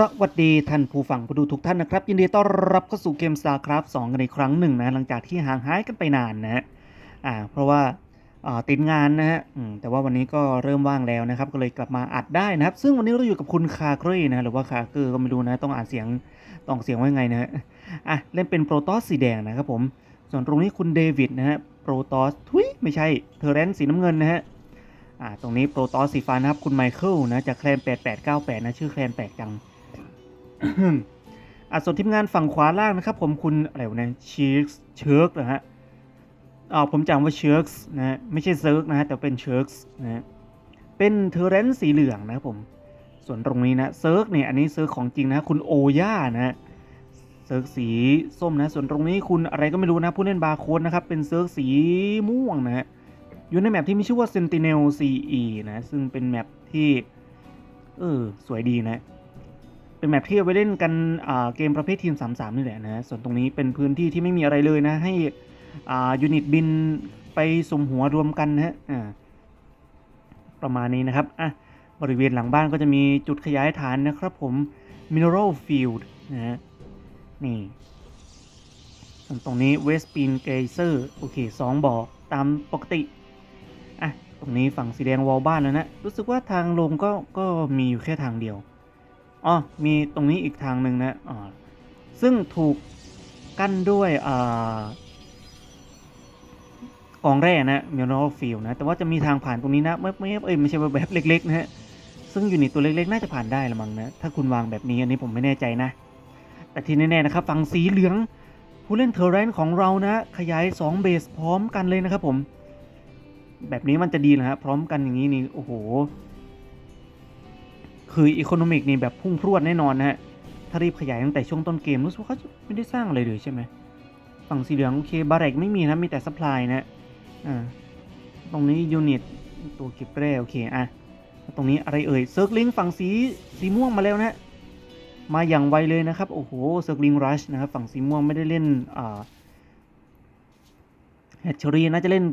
สวัสดีท่านผู้ฟังผู้ดูทุกท่านนะครับ ยินดีต้อนรับเข้าสู่เกม StarCraft 2กันอีกครั้งหนึ่งนะ หลังจากที่ห่างหายกันไปนานนะฮะอ่าเพราะว่าติดงานนะฮะแต่ว่าวันนี้ก็เริ่มว่างแล้วนะครับ ก็เลยกลับมาอัดได้นะครับ ซึ่งวันนี้เราอยู่กับคุณคาครนะหรือว่าคาเกอร์ก็ไม่รู้นะ ต้องอ่านเสียงต้องเสียงว่าไงนะฮะอะเล่นเป็นโปรตอสสีแดงนะครับผมส่วนตรงนี้คุณเดวิดนะฮะโปรตอสทุยไม่ใช่เทอร์เรนสีน้ำเงินนะฮะอ่าตรงนี้โปรตอสสีฟ้านะครับคุณไมเคิลนะจากแคลน8898นะชื่อแคลนแปลกจัง อาส่วนทีมงานฝั่งขวาล่างนะครับ ผมคุณอะไรวะเนี่ยชีร์เชิร์กนะฮะอ่าผมจำว่าเชิร์กนะฮะไม่ใช่เซิร์กนะฮะแต่เป็นเชิร์กนะฮะเป็นเทอร์เรนสีเหลืองนะครับผมส่วนตรงนี้นะเซิร์กเนี่ยอันนี้เซิร์กของจริงนะคุณโอย่านะฮะเซิร์กสีส้มนะ ส่วนตรงนี้คุณอะไรก็ไม่รู้นะ ผู้เล่นบาร์โค้ดนะครับ เป็นเซิร์กสีม่วงนะฮะอยู่ในแมปที่มีชื่อว่า Sentinel CE นะ ซึ่งเป็นแมปที่ เออ สวยดีนะ เป็นแมปที่เอาไว้เล่นกันเกมประเภททีม 33 นี่แหละนะ ส่วนตรงนี้เป็นพื้นที่ที่ไม่มีอะไรเลยนะ ให้ยูนิตบินไปสมหัวรวมกันนะฮะประมาณนี้นะครับ อะ บริเวณหลังบ้านก็จะมีจุดขยายฐานนะครับผม Mineral Field นะฮะ นี่ส่วนตรงนี้ West Pin Geyser โอเคสองบ่อตามปกติ อะ ตรงนี้ฝั่งสีแดงวอลบ้านแล้วนะ รู้สึกว่าทางลงก็ ก็มีอยู่แค่ทางเดียว อ๋อมีตรงนี้อีกทางหนึ่งนะอ่าซึ่งถูกกั้นด้วยอ่ากองแร่นะมิโนฟิลนะ แต่ว่าจะมีทางผ่านตรงนี้นะไม่ไม่เอ้ยไม่ใช่แบบเล็กๆนะฮะ ซึ่งยูนิตตัวเล็กๆ น่าจะผ่านได้ละมั้งนะ ถ้าคุณวางแบบนี้อันนี้ผมไม่แน่ใจนะ แต่ที่แน่ๆนะครับ ฝั่งสีเหลือง ผู้เล่นเทอร์เรนของเรานะ ขยาย 2 เบสพร้อมกันเลยนะครับผม แบบนี้มันจะดีนะฮะ พร้อมกันอย่างนี้นี่ โอ้โห คืออีโคโนมิกนี่แบบพุ่งพรวดแน่นอนนะฮะ ถ้ารีบขยายตั้งแต่ช่วงต้นเกมรู้สึกว่าเขาไม่ได้สร้างอะไรเลยใช่ไหม ฝั่งสีเหลืองโอเคบาร์เรกไม่มีนะ มีแต่สปายนะ อ่า ตรงนี้ยูนิตตัวเก็บแร่โอเคอะ ตรงนี้อะไรเอ่ยเซิร์กลิงฝั่งสีสีม่วงมาแล้วนะ มาอย่างไวเลยนะครับ โอ้โหเซิร์กลิงรัชนะครับฝั่งสีม่วงไม่ได้เล่นอ่าแฮชเชอรี่น่าจะเล่น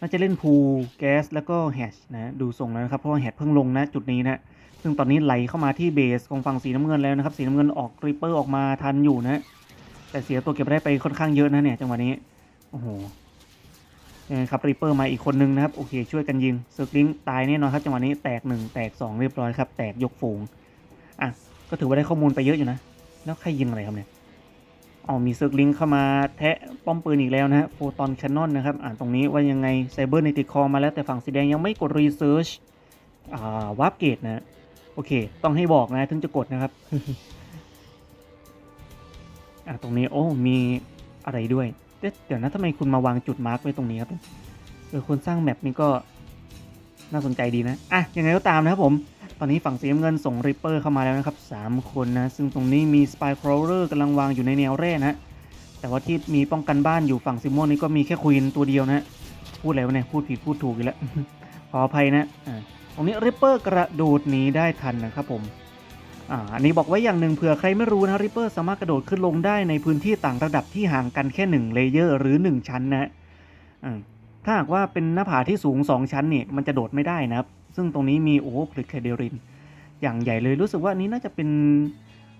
น่าจะเล่นพูแก๊สแล้วก็แฮชนะ ดูทรงแล้วนะครับ เพราะว่าแฮชเพิ่งลงนะจุดนี้นะ ซึ่งตอนนี้ไหลเข้ามาที่เบสของฝั่งสีน้ำเงินแล้วนะครับ สีน้ำเงินออกริปเปอร์ออกมาทันอยู่นะแต่เสียตัวเก็บได้ไปค่อนข้างเยอะนะเนี่ยจังหวะนี้ โอ้โหครับริปเปอร์มาอีกคนนึงนะครับ โอเค ช่วยกันยิงเซิร์กลิงตายแน่นอนครับจังหวะนี้แตกหนึ่งแตกสองเรียบร้อยครับ แตกยกฝูง อะ ก็ถือว่าได้ข้อมูลไปเยอะอยู่นะ แล้วใครยิงอะไรครับเนี่ยอ๋อมีเซิร์กลิงเข้ามาแทะป้อมปืนอีกแล้วนะฮะโฟตอนแคนนอนนะครับ อ่านตรงนี้ว่ายังไงไซเบอร์ในติดคอมาแล้วแต่ฝั่งสีแดงยังไม่กดรีเสิร์ชอ่าวาร์ปเกตนะ โอเค ต้องให้บอกนะถึงจะกดนะครับ อะตรงนี้โอ้มีอะไรด้วย เดี๋ยวนะทำไมคุณมาวางจุดมาร์กไว้ตรงนี้ครับเออคนสร้างแมปนี้ก็น่าสนใจดีนะ อะ ยังไงก็ตามนะครับผม ตอนนี้ฝั่งสีน้ำเงินส่งริปเปอร์เข้ามาแล้วนะครับ 3 คนนะ ซึ่งตรงนี้มีสปายครอเ e อร์กำลังวางอยู่ในแนวแร่นะ แต่ว่าที่มีป้องกันบ้านอยู่ฝั่งซิมม่วงนี้ก็มีแค่ควีนตัวเดียวนะ พูดอะไรวะเนี่ย พูดผิดพูดถูกอีกแล้ว ขออภัยนะอ่า รงนี้ริปเปอร์กระโดดหนีได้ทันนะครับผมอันนี้บอกไว้อย่างหนึ่งเผื่อใครไม่รู้นะริปเปอร์สามารถกระโดดขึ้นลงได้ในพื้นที่ต่างระดับที่ห่างกันแค่1เลเยอร์หรือ 1 ชั้นนะถ้าหากว่าเป็นหน้าผาที่สูง 2 ชั้นนี่มันจะโดดไม่ได้นะครับ ซึ่งตรงนี้มีโอ้โหผลิตเคเดริน อย่างใหญ่เลยรู้สึกว่านี้น่าจะเป็น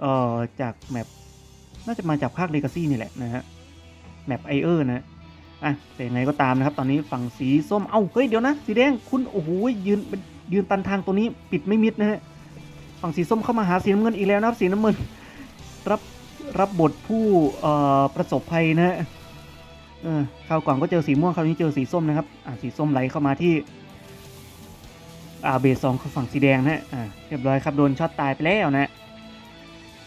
เอ่อจากแมปน่าจะมาจากภาคเลกาซี่นี่แหละนะฮะแมปไอเออร์นะอะแต่ยังไงก็ตามนะครับ ตอนนี้ฝั่งสีส้ม เอ้าเฮ้ยเดี๋ยวนะ สีแดงคุณโอ้โหยืนเป็น ยืนตันทางตัวนี้ปิดไม่มิดนะฮะฝั่งสีส้มเข้ามาหาสีน้ำเงินอีกแล้วนะครับสีน้ำเงินรับรับบทผู้ประสบภัยนะฮะคราวก่อนก็เจอสีม่วงคราวนี้เจอสีส้มนะครับอ่าสีส้มไหลเข้ามาที่อาเบสสองฝั่งสีแดงนะฮะเรียบร้อยครับโดนช็อตตายไปแล้วนะ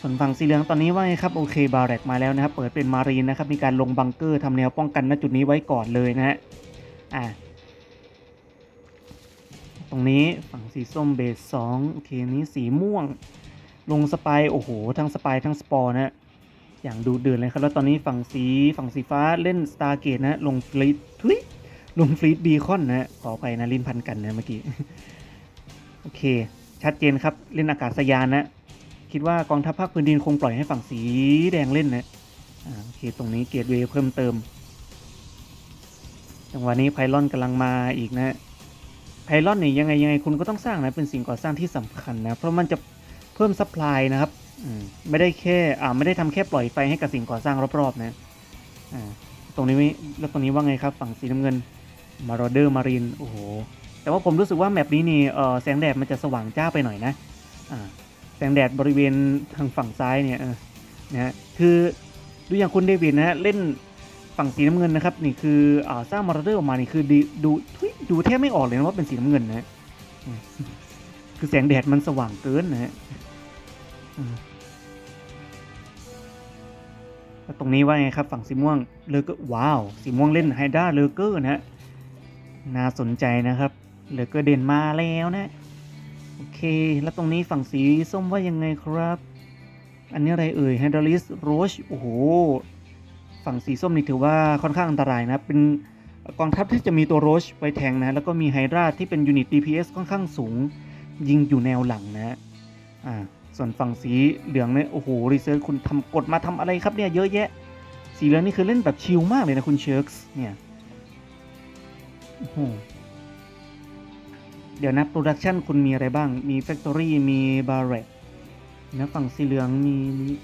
ส่วนฝั่งสีเหลืองตอนนี้ว่าไงครับโอเคบาร์แรกมาแล้วนะครับเปิดเป็นมารีนนะครับมีการลงบังเกอร์ทำแนวป้องกันณจุดนี้ไว้ก่อนเลยนะฮะอ่า ตรงนี้ฝั่งสีส้มเบสสองโอเคนี้สีม่วง ลงสปายโอ้โห ทั้งสปายทั้งสปอร์นะฮะอย่างดูเดือดเลยครับ แล้วตอนนี้ฝั่งสีฝั่งสีฟ้าเล่นสตาร์เกตนะลงฟลีดทุยลงฟลีดบีคอนนะขออภัยนะลินพันกันนะเมื่อกี้ โอเค ชัดเจนครับ เล่นอากาศยานนะ คิดว่ากองทัพภาคพื้นดินคงปล่อยให้ฝั่งสีแดงเล่นนะอ่าโอเคตรงนี้เกตเวย์เพิ่มเติมจังหวะนี้ไพลอนกำลังมาอีกนะ ไพลอนเนี่ยยังไงยังไงคุณก็ต้องสร้างนะเป็นสิ่งก่อสร้างที่สำคัญนะเพราะมันจะเพิ่มซัพพลายนะครับอืมไม่ได้แค่อ่าไม่ได้ทำแค่ปล่อยไฟให้กับสิ่งก่อสร้างรอบๆนะอ่าตรงนี้ไม่แล้วตรงนี้ว่าไงครับฝั่งสีน้ำเงินมารอเดอร์มารีนโอ้โหแต่ว่าผมรู้สึกว่าแมปนี้นี่เออแสงแดดมันจะสว่างจ้าไปหน่อยนะอ่าแสงแดดบริเวณทางฝั่งซ้ายเนี่ยนะฮะคือดูอย่างคุณเดวิดนะฮะเล่น ฝั่งสีน้ำเงินนะครับนี่คืออ่าสร้างมารอเดอร์ออกมานี่คือดดูทุยดูแทบไม่ออกเลยนะว่าเป็นสีน้ำเงินนะฮะคือแสงแดดมันสว่างเกินนะฮะแล้วตรงนี้ว่าไงครับฝั่งสีม่วงเลอเกอร์ว้าวสีม่วงเล่นไฮด้าเลอเกอร์นะฮะน่าสนใจนะครับเลือเกอร์เด่นมาแล้วนะโอเคแล้วตรงนี้ฝั่งสีส้มว่ายังไงครับ อันนี้อะไรเอ่ยไฮดรลิสโรชโอ้โห ฝั่งสีส้มนี่ถือว่าค่อนข้างอันตรายนะ เป็นกองทัพที่จะมีตัวโรชไว้แทงนะ แล้วก็มีไฮราที่เป็นยูนิต DPS ค่อนข้างสูง ยิงอยู่แนวหลังนะอ่าส่วนฝั่งสีเหลืองเนี่ยโอ้โหรีเซิร์ชคุณทำกดมาทำอะไรครับเนี่ยเยอะแยะ สีเหลืองนี่คือเล่นแบบชิลมากเลยนะคุณเชิร์กส์เนี่ยโอ้โหเดี๋ยวนะโปรดักชันคุณมีอะไรบ้าง มี Factory มี b a r r e t นะฝั่งสีเหลืองมี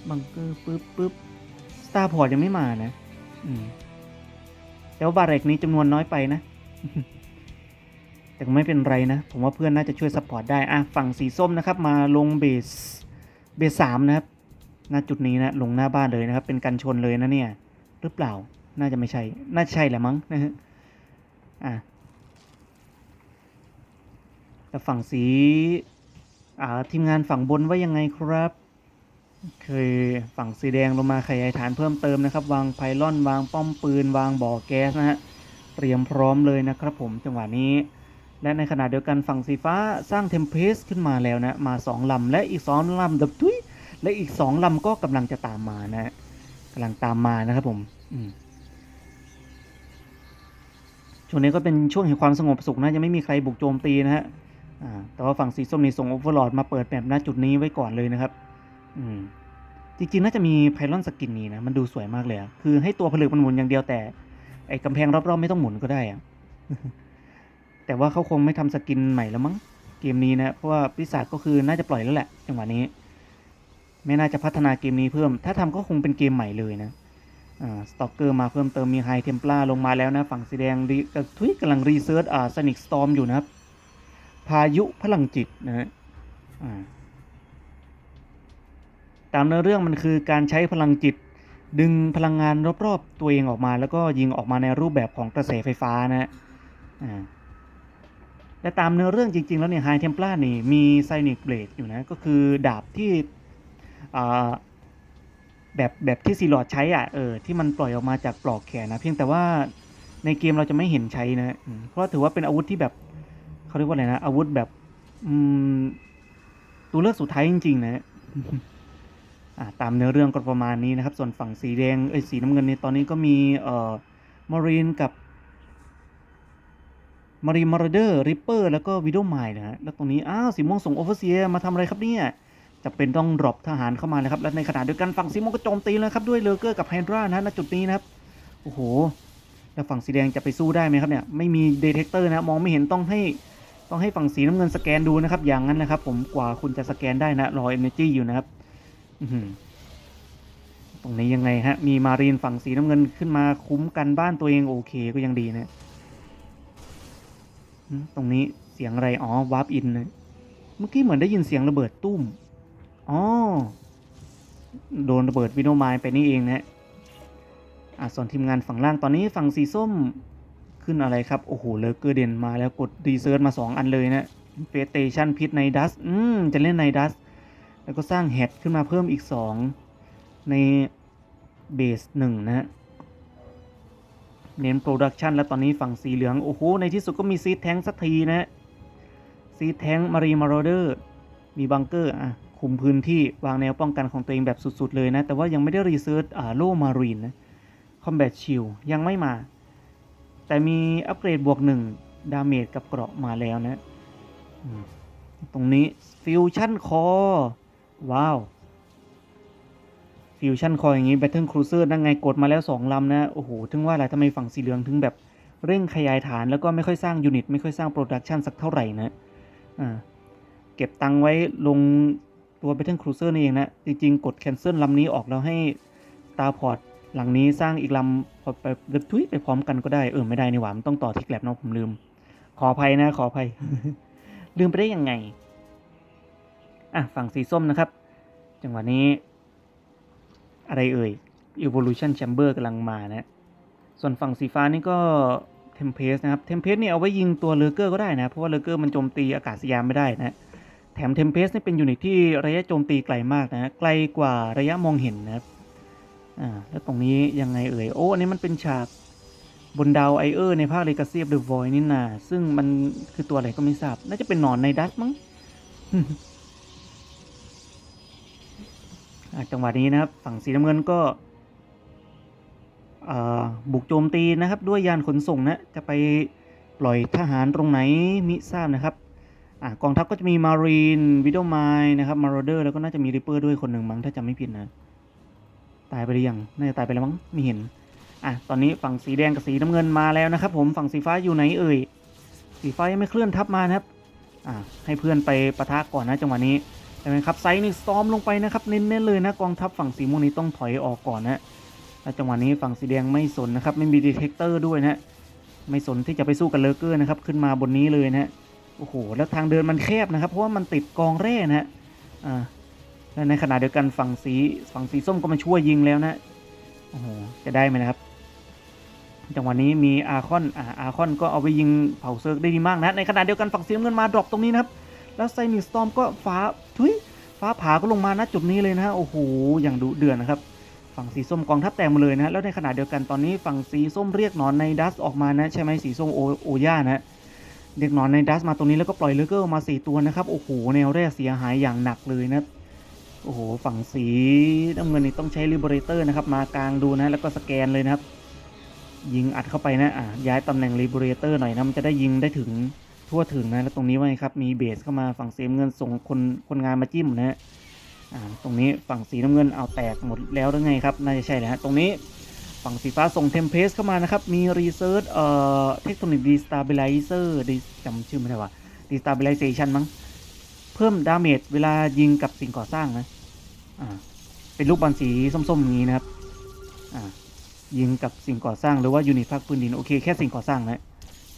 บังเกอร์ปึ๊บปึ๊บ Starport ยังไม่มานะ อืมแต่ว่า b a r r e t นี้จำนวนน้อยไปนะ แต่ไม่เป็นไรนะ ผมว่าเพื่อนน่าจะช่วยซัพพอร์ตได้ อะ ฝั่งสีส้มนะครับ มาลงเบส เบสสามนะครับ ณ จุดนี้นะ ลงหน้าบ้านเลยนะครับ เป็นกันชนเลยนะเนี่ย หรือเปล่า น่าจะไม่ใช่ น่าจะใช่แหละมั้งนะฮะ อะแต่ฝั่งสี อ่า ทีมงานฝั่งบนว่ายังไงครับ เคยฝั่งสีแดงลงมาขยายฐานเพิ่มเติมนะครับ วางไพลอนวางป้อมปืน วางบ่อแก๊สนะฮะเตรียมพร้อมเลยนะครับผมจังหวะนี้ และในขณะเดียวกันฝั่งสีฟ้าสร้างเทมเพสขึ้นมาแล้วนะ มา 2 ลำ และอีก 2 ลำดับทุยและอีก 2 ลำก็กำลังจะตามมานะฮะกำลังตามมานะครับผมช่วงนี้ก็เป็นช่วงแห่งความสงบสุขนะยังไม่มีใครบุกโจมตีนะฮะแต่ว่าฝั่งสีส้มนี่ส่งโอเวอร์ลอดมาเปิดแบบณจุดนี้ไว้ก่อนเลยนะครับ อืม จริงๆ น่าจะมีไพลอนสกินนี้นะ มันดูสวยมากเลยอะคือให้ตัวผลึกมันหมุนอย่างเดียวแต่ ไอ้กำแพงรอบๆ ไม่ต้องหมุนก็ได้อะแต่ว่าเขาคงไม่ทำสกินใหม่แล้วมั้ง เกมนี้นะ เพราะว่าปีศาจก็คือน่าจะปล่อยแล้วแหละจังหวะนี้ ไม่น่าจะพัฒนาเกมนี้เพิ่ม ถ้าทำก็คงเป็นเกมใหม่เลยนะอ่าสตอกเกอร์มาเพิ่มเติมมีไฮเทมปลาลงมาแล้วนะ ฝั่งสีแดงรีทุยกำลังรีเซิร์ชอ่าสนิกสตอมอยู่นะครับ พายุพลังจิตนะฮะอ่าามเนื้อเรื่องมันคือการใช้พลังจิต ดึงพลังงานรอบๆตัวเองออกมา แล้วก็ยิงออกมาในรูปแบบของกระแสไฟฟ้านะฮะและตามเนื้อเรื่องจริง ๆ แล้วเนี่ยไฮเทมปลานี่มีไซนิกเบลดอยู่นะก็คือดาบที่แบบแบบที่ซีลอดใช้อะเออที่มันปล่อยออกมาจากปลอกแขนนะเพียงแต่ว่าในเกมเราจะไม่เห็นใช้นะเพราะถือว่าเป็นอาวุธที่แบบเขาเรียกว่าอะไรนะอาวุธแบบตัวเลือกสุดท้ายจริง ๆ นะ ตามเนื้อเรื่องก็ประมาณนี้นะครับ ส่วนฝั่งสีแดงเอ้ยสีน้ำเงินในตอนนี้ก็มีเอ่อมารีนกับมารีมาร์เดอร์ริปเปอร์แล้วก็วิดโอไมล์นะฮะแล้วตรงนี้ อ้าวสีม่วงส่งโอเวอร์เซียมาทำอะไรครับเนี่ยจะเป็นต้องดรอปทหารเข้ามาเลยครับ และในขณะเดียวกันฝั่งสีม่วงก็โจมตีเลยครับ ด้วยเลอเกอร์กับไฮดรานะณจุดนี้นะครับ โอ้โห แล้วฝั่งสีแดงจะไปสู้ได้ไหมครับเนี่ย ไม่มีเดเทคเตอร์นะมองไม่เห็นต้องให้ต้องให้ฝั่งสีน้ำเงินสแกนดูนะครับ อย่างนั้นนะครับ ผมกว่าคุณจะสแกนได้นะรอเอเนจีอยู่นะครับ ตรงนี้ยังไงฮะ มีมารีนฝั่งสีน้ำเงินขึ้นมาคุ้มกันบ้านตัวเองโอเคก็ยังดีนะตรงนี้เสียงอะไรอ๋อวาร์ปอินนะเมื่อกี้เหมือนได้ยินเสียงระเบิดตุ้มอ๋อโดนระเบิดวิโนไมล์ไปนี่เองนะอะส่วนทีมงานฝั่งล่างตอนนี้ฝั่งสีส้มขึ้นอะไรครับ โอ้โห เลเกอร์เด่นมาแล้วกดรีเซิร์ชมา 2 อันเลยนะเฟสเตชันพิษในดัส อืม จะเล่นในดัส แล้วก็สร้างแฮดขึ้นมาเพิ่มอีก 2 ในเบสหนึ่งนะฮะเน้นโปรดักชันแล้วตอนนี้ฝั่งสีเหลือง โอ้โห ในที่สุดก็มีซีดแทงสักทีนะซีดแทงมารีมาร์โรเดอร์มีบังเกอร์อะคุมพื้นที่วางแนวป้องกันของตัวเองแบบสุด ๆ เลยนะ แต่ว่ายังไม่ได้รีเซิร์ชอ่าโลมารีนนะคอมแบทชิลยังไม่มา แต่มีอัปเกรดบวกหนึ่งดาเมจกับเกราะมาแล้วนะ ตรงนี้ฟิวชั่นคอ ว้าว ฟิวชั่นคอยอย่างนี้ Battle Cruiser นั่นไงกดมาแล้ว 2 ลำนะ โอ้โห ถึงว่าอะไรทำไมฝั่งสีเหลืองถึงแบบเร่งขยายฐานแล้วก็ไม่ค่อยสร้างยูนิต ไม่ค่อยสร้างโปรดักชันสักเท่าไหร่นะอ่าเก็บตังไว้ลงตัว Battle Cruiser นี่เองนะ จริง ๆ กด cancel ลลำนี้ออกแล้วให้ Starport หลังนี้สร้างอีกลำพอไปไปทุยไปพร้อมกันก็ได้ เออ ไม่ได้นี่หว่ามันต้องต่อที่แกลบเนาะผมลืม ขออภัยนะ ขออภัย ลืมไปได้ยังไง อะฝั่งสีส้มนะครับ จังหวะนี้ อะไรเอ่ย Evolution Chamber กำลังมานะส่วนฝั่งสีฟ้านี่ก็ Tempest นะครับ Tempest เนี่ยเอาไว้ยิงตัวเลเกอร์ก็ได้นะ เพราะว่าเลเกอร์มันโจมตีอากาศยานไม่ได้นะแถม Tempest นี่เป็นยูนิตที่ระยะโจมตีไกลมากนะไกลกว่าระยะมองเห็นนะครับอ่าแล้วตรงนี้ยังไงเอ่ย โอ้ อันนี้มันเป็นฉากบนดาวไอเออร์ในภาค Legacy of the Void นี่นาซึ่งมันคือตัวอะไรก็ไม่ทราบ น่าจะเป็นหนอนในดัสมั้ง จังหวะนี้นะครับ ฝั่งสีน้ำเงินก็บุกโจมตีนะครับ ด้วยยานขนส่งนะจะไปปล่อยทหารตรงไหนมิทราบนะครับอกองทัพก็จะมีมารีนวิดโอไมนะครับมาร์เดอร์แล้วก็น่าจะมีริปเปอร์ด้วยคนหนึ่งมั้งถ้าจำไม่ผิดนะตายไปหรือยังน่าจะตายไปแล้วมั้งไม่เห็นอะตอนนี้ฝั่งสีแดงกับสีน้ำเงินมาแล้วนะครับ ผมฝั่งสีฟ้าอยู่ไหนเอ่ยสีฟ้ายังไม่เคลื่อนทัพมานะครับอะให้เพื่อนไปปะทะก่อนนะจังหวะนี้ ใช่ไหมครับไซส์นี่ซ้อมลงไปนะครับเน้นๆเลยนะกองทัพฝั่งสีม่วงนี้ต้องถอยออกก่อนนะแล้วจังหวะนี้ฝั่งสีแดงไม่สนนะครับไม่มีดีเทคเตอร์ด้วยนะไม่สนที่จะไปสู้กับเลอเกอร์นะครับขึ้นมาบนนี้เลยนะโอ้โหแล้วทางเดินมันแคบนะครับ เพราะว่ามันติดกองแร่นะฮะอ่าและในขณะเดียวกันฝั่งสีฝั่งสีส้มก็มาช่วยยิงแล้วนะโอ้โหจะได้ไหมนะครับจังหวะนี้มีอาคอนอาอาคอนก็เอาไปยิงเผาเซิร์กได้ดีมากนะในขณะเดียวกันฝั่งสีน้ำเงินมาดรอปตรงนี้นะครับแล้วไซนิสตอมก็ฟ้า ทุยฟ้าผ่าก็ลงมาณจุดนี้เลยนะฮะโอ้โหอย่างดุเดือดนะครับ ฝั่งสีส้มกองทัพแตกหมาเลยนะแล้วในขณะเดียวกันตอนนี้ฝั่งสีส้มเรียกหนอนในดัสออกมานะใช่ไหมสีส้มโอโอย่านะเรียกหนอนในดัสมาตรงนี้แล้วก็ปล่อยเลเกอร์มาสี่ตัวนะครับโอ้โหแนวแรกเสียหายอย่างหนักเลยนะโอ้โหฝั่งสีน้ำเงินนี่ต้องใช้ลิเบเรเตอร์นะครับมากลางดูนะแล้วก็สแกนเลยนะครับ ยิงอัดเข้าไปนะอะย้ายตำแหน่งลิเบเรเตอร์หน่อยนะมันจะได้ยิงได้ถึง ทั่วถึงนะแล้วตรงนี้ว่าไงครับมีเบสเข้ามาฝั่งสีน้ำเงินส่งคนคนงานมาจิ้มนะฮะตรงนี้ฝั่งสีน้ำเงินเอาแตกหมดแล้วหรือไงครับน่าจะใช่แหละฮะตรงนี้ฝั่งสีฟ้าส่งเทมเพลสเข้ามานะครับมีรีเซิร์ชเอ่อเทคโนโลยีดีสตาบิลิเซอร์จำชื่อไม่ได้ว่าดีสตาบิลิเซชันมั้งเพิ่มดาเมจเวลายิงกับสิ่งก่อสร้างนะอ่าเป็นลูกบอลสีส้มๆอย่างนี้นะครับอ่ายิงกับสิ่งก่อสร้างหรือว่ายูนิตภาคพื้นดินโอเคแค่สิ่งก่อสร้างนะ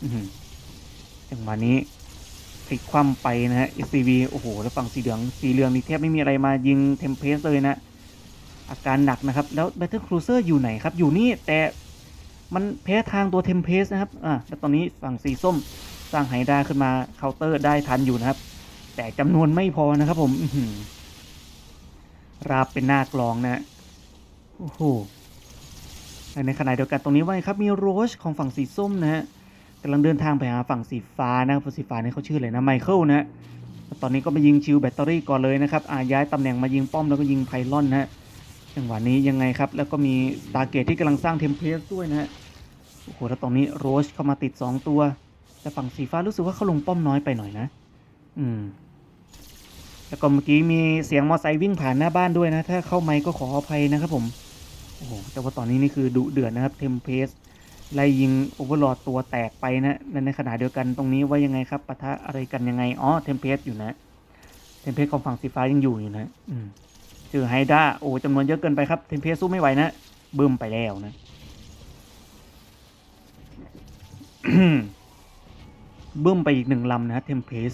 อือ จังหวะนี้พลิกคว่ำไปนะฮะ SCV โอ้โห แล้วฝั่งสีเหลืองสีเหลืองนี่แทบไม่มีอะไรมายิงเทมเพสเลยนะ อาการหนักนะครับ แล้ว Battle Cruiser อยู่ไหนครับ อยู่นี่แต่มันแพ้ทางตัวเทมเพสนะครับ อ่าแล้วตอนนี้ฝั่งสีส้มสร้างไฮดราขึ้นมาเคาน์เตอร์ได้ทันอยู่นะครับ แต่จำนวนไม่พอนะครับผมราบเป็นหน้ากลองนะโอ้โหและในขณะเดียวกันตรงนี้ว่าครับมีโรชของฝั่งสีส้มนะฮะ กำลังเดินทางไปหาฝั่งสีฟ้านะครับฝั่งสีฟ้านี่เขาชื่ออะไรนะไมเคิลนะฮะตอนนี้ก็มายิงชิลแบตเตอรี่ก่อนเลยนะครับอาย้ายตำแหน่งมายิงป้อมแล้วก็ยิงไพลอนนะฮะจังหวะนี้ยังไงครับ แล้วก็มีตาเกตที่กำลังสร้างเทมเพลสด้วยนะฮะโอ้โหแล้วตรงนี้โรชเข้ามาติด 2 ตัว แต่ฝั่งสีฟ้ารู้สึกว่าเขาลงป้อมน้อยไปหน่อยนะ อืมแล้วก็เมื่อกี้มีเสียงมอไซค์วิ่งผ่านหน้าบ้านด้วยนะ ถ้าเข้าไมค์ก็ขออภัยนะครับผม โอ้โห แต่ว่าตอนนี้นี่คือดุเดือดนะครับ เทมเพส ไล่ยิงโอเวอร์ลอดตัวแตกไปนะและในขณะเดียวกันตรงนี้ว่ายังไงครับปะทะอะไรกันยังไงอ๋อเทมเพสอยู่นะเทมเพสของฝั่งสีฟ้ายังอยู่อยู่นะอืมเจอไฮด้าโอ้จำนวนเยอะเกินไปครับเทมเพสสู้ไม่ไหวนะบึ้มไปแล้วนะบึ้มไปอีกหนึ่งลำนะฮะเทมเพส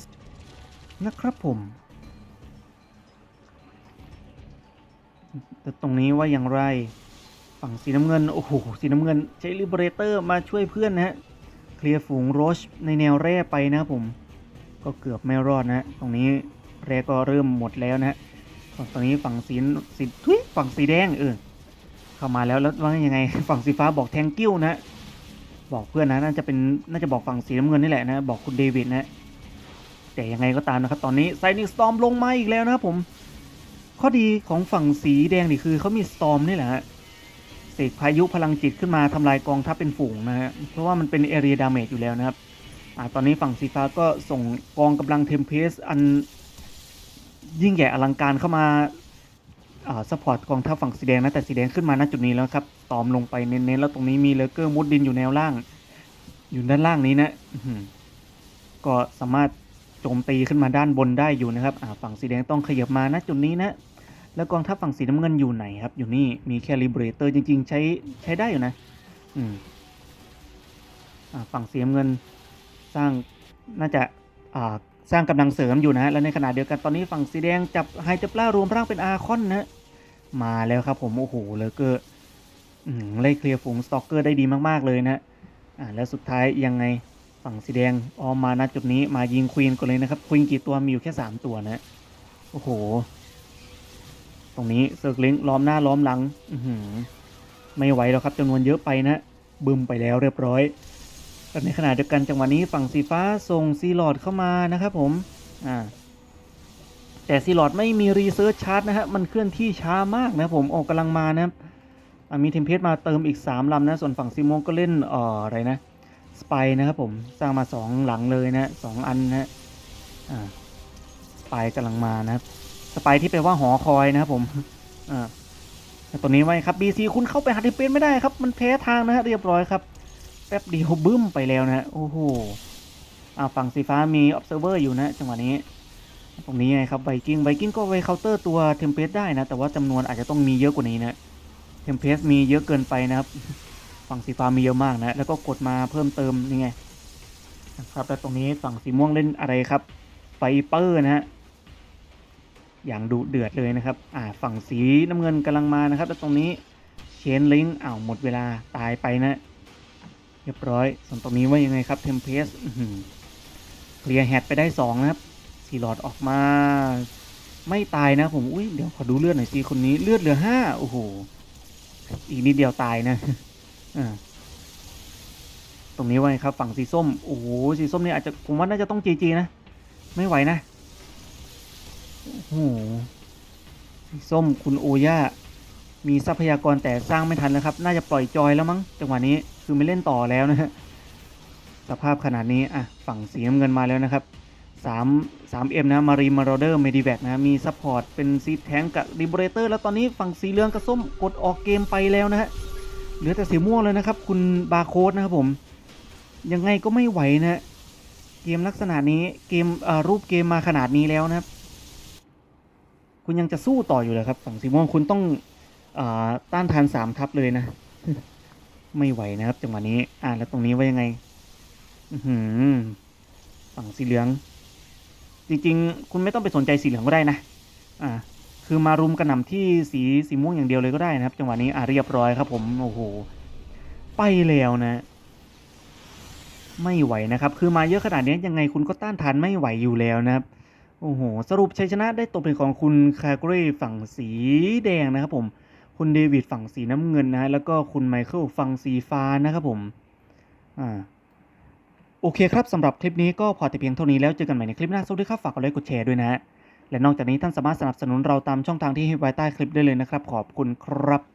นะครับผมแต่ตรงนี้ว่าอย่างไร ฝั่งสีน้ำเงิน โอ้โห สีน้ำเงินใช้ลิเบเรเตอร์มาช่วยเพื่อนนะฮะ เคลียร์ฝูงโรชในแนวแร่ไปนะครับผม ก็เกือบไม่รอดนะฮะ ตรงนี้แร่ก็เริ่มหมดแล้วนะฮะส่วนตรงนี้ฝั่งสีสีทุยฝั่งสีแดงเออ เข้ามาแล้วแล้วว่ายังไง ฝั่งสีฟ้าบอกแทงกิ้วนะ บอกเพื่อนนะน่าจะเป็นน่าจะบอกฝั่งสีน้ำเงินนี่แหละนะ บอกคุณเดวิดนะแต่ยังไงก็ตามนะครับ ตอนนี้ไซนิสตอมลงมาอีกแล้วนะครับผม ข้อดีของฝั่งสีแดงนี่คือเขามีสตอมนี่แหละฮะ เสกพายุพลังจิตขึ้นมาทำลายกองทัพเป็นฝูงนะฮะเพราะว่ามันเป็นเอเรียดาเมจอยู่แล้วนะครับอ่าตอนนี้ฝั่งสีฟ้าก็ส่งกองกำลังเทมเพสอันยิ่งใหญ่อลังการเข้ามาอ่าสปอร์ตกองทัพฝั่งสีแดงนะแต่สีแดงขึ้นมาณจุดนี้แล้วครับตอมลงไปเน้นๆแล้วตรงนี้มีเลเกอร์มุดดินอยู่แนวล่าง อยู่ด้านล่างนี้นะก็สามารถโจมตีขึ้นมาด้านบนได้อยู่นะครับอ่าฝั่งสีแดงต้องขยับมานะจุดนี้นะ แล้วกองทัพฝั่งสีน้ำเงินอยู่ไหนครับ อยู่นี่ มีแค่ลิเบรเตอร์จริง ๆ ใช้ใช้ได้อยู่นะ อืมฝั่งสีน้ำเงินสร้างน่าจะอ่าสร้างกำลังเสริมอยู่นะ แล้วในขณะเดียวกันตอนนี้ฝั่งสีแดงจับไฮเทปล่ารวมร่างเป็นอาคอนนะ มาแล้วครับผมโอ้โหเลยเกอร์ไล่เคลียร์ฝูงสตอกเกอร์ได้ดีมากๆเลยนะอ่าแล้วสุดท้ายยังไงฝั่งสีแดงออมมาณจุดนี้มายิงควีนก่อนเลยนะครับควีนกี่ตัวมีอยู่แค่ 3 ตัวนะ โอ้โห ตรงนี้เซิร์กลิงล้อมหน้าล้อมหลังอืไม่ไหวแล้วครับจำนวนเยอะไปนะบึมไปแล้วเรียบร้อยแต่ในขณะเดียวกันจังหวะนี้ฝั่งสีฟ้าส่งซีหลอดเข้ามานะครับผมอ่าแต่ซีหลอดไม่มีรีเซิร์ชชาร์จนะฮะมันเคลื่อนที่ช้ามากนะผมออกกำลังมานะครับมีเทมเพสมาเติมอีก 3 ลำนะ ส่วนฝั่งซีโมงก็เล่นอ่ออะไรนะ สไปนะครับผมสร้างมา 2 หลังเลยนะสองอันนะฮะอ่าสไปกำลังมานะครับ สไปที่แปลว่าหอคอยนะครับผมอ่าแต่ตัวนี้ไว้ครับ BC คุณเข้าไปหาเทมเพสไม่ได้ครับ มันแพ้ทางนะฮะเรียบร้อยครับ แป๊บเดียวบึ้มไปแล้วนะฮะโอ้โหอ่าฝั่งสีฟ้ามี observer อยู่นะจังหวะนี้ ตรงนี้ไงครับไวกิ้งไวกิ้งก็ไวเคาน์เตอร์ตัวเทมเพสได้นะ แต่ว่าจำนวนอาจจะต้องมีเยอะกว่านี้นะเทมเพสมีเยอะเกินไปนะครับ ฝั่งสีฟ้ามีเยอะมากนะ แล้วก็กดมาเพิ่มเติมนี่ไงนะครับแล้วตรงนี้ฝั่งสีม่วงเล่นอะไรครับไฟเปอร์นะฮะ อย่างดุเดือดเลยนะครับ อ่าฝั่งสีน้ำเงินกำลังมานะครับ แล้วตรงนี้เชนลิงอ้าวหมดเวลาตายไปนะ เรียบร้อย ส่วนตรงนี้ว่ายังไงครับเทมเพสเคลียร์แฮดไปได้สองนะครับสีหลอดออกมา ไม่ตายนะผมอุ้ยเดี๋ยวขอดูเลือดหน่อยสิคนนี้เลือดเหลือห้าโอ้โหอีกนิดเดียวตายนะอ่าตรงนี้ไว้ครับ ฝั่งสีส้ม โอ้โหสีส้มนี่อาจจะผมว่าน่าจะต้องจีจีนะ ไม่ไหวนะ โอ้โหสีส้มคุณโอย่ามีทรัพยากรแต่สร้างไม่ทันแล้วครับ น่าจะปล่อยจอยแล้วมั้งจังหวะนี้คือไม่เล่นต่อแล้วนะฮะสภาพขนาดนี้อะฝั่งสีน้ำเงินมาแล้วนะครับ3 3M นะมารีมารอเดอร์เมดิแบกนะมีซัพพอร์ตเป็นซีแทงกับดิบเรเตอร์แล้วตอนนี้ฝั่งสีเหลืองกับส้มกดออกเกมไปแล้วนะฮะเหลือแต่สีม่วงเลยนะครับ คุณบาร์โค้ดนะครับผม ยังไงก็ไม่ไหวนะเกมลักษณะนี้เกมรูปเกมมาขนาดนี้แล้วนะครับ คุณยังจะสู้ต่ออยู่เลยครับ ฝั่งสีม่วงคุณต้องอต้านทานสามทับเลยนะ ไม่ไหวนะครับจังหวะนี้ อ่าแล้วตรงนี้ว่ายังไง อือหือฝั่งสีเหลือง จริง ๆ คุณไม่ต้องไปสนใจสีเหลืองก็ได้นะอ่าคือมารุมกระหน่ำที่สีสีม่วงอย่างเดียวเลยก็ได้นะครับ จังหวะนี้อ่าเรียบร้อยครับ ผมโอ้โหไปแล้วนะ ไม่ไหวนะครับ คือมาเยอะขนาดนี้ยังไงคุณก็ต้านทานไม่ไหวอยู่แล้วนะครับ โอ้โห สรุปชัยชนะได้ตกเป็นของคุณคาโกเรฝั่งสีแดงนะครับผม คุณเดวิดฝั่งสีน้ำเงินนะฮะ แล้วก็คุณไมเคิลฝั่งสีฟ้านะครับผม อ่า โอเคครับสำหรับคลิปนี้ก็พอแต่เพียงเท่านี้แล้วเจอกันใหม่ในคลิปหน้าสวัสดีครับ ฝากกดไลค์กดแชร์ด้วยนะฮะ และนอกจากนี้ท่านสามารถสนับสนุนเราตามช่องทางที่ให้ไว้ใต้คลิปได้เลยนะครับ ขอบคุณครับ